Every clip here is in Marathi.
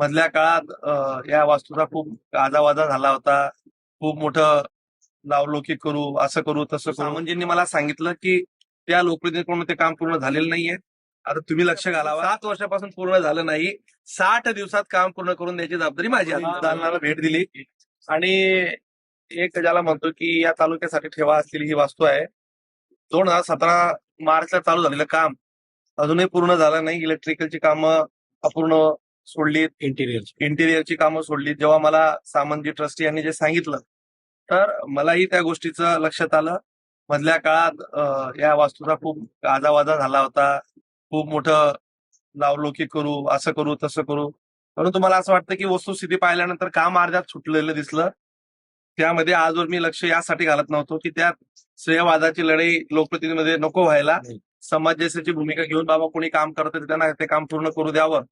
मधल्या काळात या वास्तूचा खूप गाजावाजा झाला होता. खूप मोठं लावलौकिक करू असं करू तसं करू. सामंजींनी मला सांगितलं की त्या लोकप्रतिनिधीकडून ते काम पूर्ण झालेलं नाहीये. आता तुम्ही लक्ष घालावा. सात वर्षापासून पूर्ण झालं नाही. साठ दिवसात काम पूर्ण करून द्यायची जबाबदारी माझी. दालनाला भेट दिली. आणि एक ज्याला म्हणतो की या तालुक्यासाठी ठेवा असलेली ही वास्तू आहे. दोन हजार सतरा मार्चला चालू झालेलं काम अजूनही पूर्ण झालं नाही. इलेक्ट्रिकलची कामं अपूर्ण सोडलीत इंटिरियर इंटिरियरची कामं सोडली. जेव्हा मला सामंतजी ट्रस्टी यांनी जे सांगितलं तर मलाही त्या गोष्टीचं लक्षात आलं. मधल्या काळात या वास्तूचा खूप गाजावाजा झाला होता. खूप मोठं लावलौकिक करू असं करू तसं करू. परंतु मला असं वाटतं की वस्तुस्थिती पाहिल्यानंतर काम अर्ध्यात सुटलेलं दिसलं. त्यामध्ये आजवर मी लक्ष यासाठी घालत नव्हतो की त्यात श्रेयवादाची लढाई लोकप्रतिनिधीमध्ये नको व्हायला. नाही. समाजसेवेची भूमिका घेऊन बाबा कोणी काम करत त्यांना ते काम पूर्ण करू द्यावं.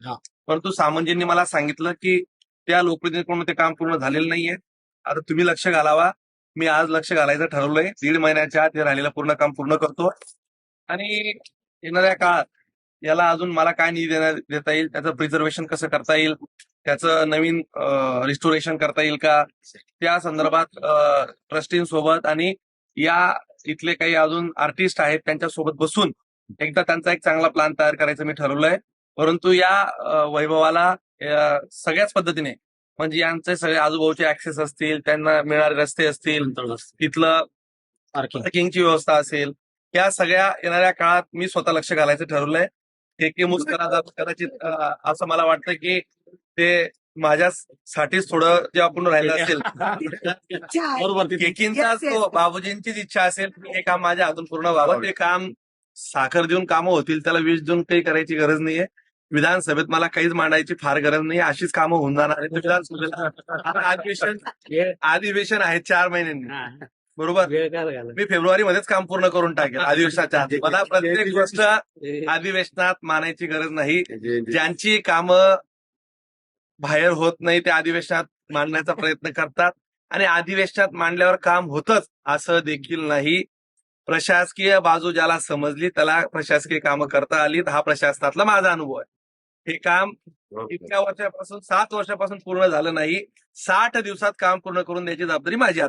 परंतु सामंजींनी मला सांगितलं की त्या लोकप्रतिनिधीकडून ते काम पूर्ण झालेलं नाहीये. आता तुम्ही लक्ष घालावा. मी आज लक्ष घालायचं ठरवलंय. दीड महिन्याच्या आत हे राहिलेलं पूर्ण काम पूर्ण करतो. आणि येणाऱ्या काळात याला अजून मला काय निधी देण्यात देता येईल? त्याचं प्रिझर्वेशन कसं करता येईल? त्याचं नवीन रिस्टोरेशन करता येईल का? त्या संदर्भात ट्रस्टींसोबत आणि या इथले काही अजून आर्टिस्ट आहेत त्यांच्यासोबत बसून एकदा त्यांचा एक चांगला प्लॅन तयार करायचं मी ठरवलंय. परंतु या वैभवाला सगळ्याच पद्धतीने म्हणजे यांचे सगळे आजूबाजूचे ऍक्सेस असतील त्यांना मिळणारे रस्ते असतील तिथलं पार्किंग पार्किंगची व्यवस्था असेल या सगळ्या येणाऱ्या काळात मी स्वतः लक्ष घालायचं ठरवलंय. हे कदाचित असं मला वाटतं की ते माझ्यासाठीच थोडं जे आपण राहिलं असेल. बरोबर बाबूजींचीच इच्छा असेल हे काम माझ्या हातून पूर्ण व्हावं. ते काम साखर देऊन कामं होतील त्याला वीज देऊन काही करायची गरज नाहीये. विधानसभेत मला काहीच मांडायची फार गरज नाही अशीच कामं होऊन जाणार आहेत विधानसभेला अधिवेशन अधिवेशन आहे चार महिन्यांनी. बरोबर? मी फेब्रुवारी मध्येच काम पूर्ण करून टाकेल अधिवेशनाच्या आधी. मला प्रत्येक गोष्ट अधिवेशनात मानायची गरज नाही. ज्यांची कामं बाहेर होत नाही ते अधिवेशनात मांडण्याचा प्रयत्न करतात. आणि अधिवेशनात मांडल्यावर काम होतच असं देखील नाही. प्रशासकीय बाजू ज्याला समजली त्याला प्रशासकीय कामं करता आली हा प्रशासनातला माझा अनुभव आहे. हे काम इतक्या वर्षापासून सात वर्षापासून पूर्ण झालं नाही. साठ दिवसात काम पूर्ण करून द्यायची जबाबदारी माझी आहे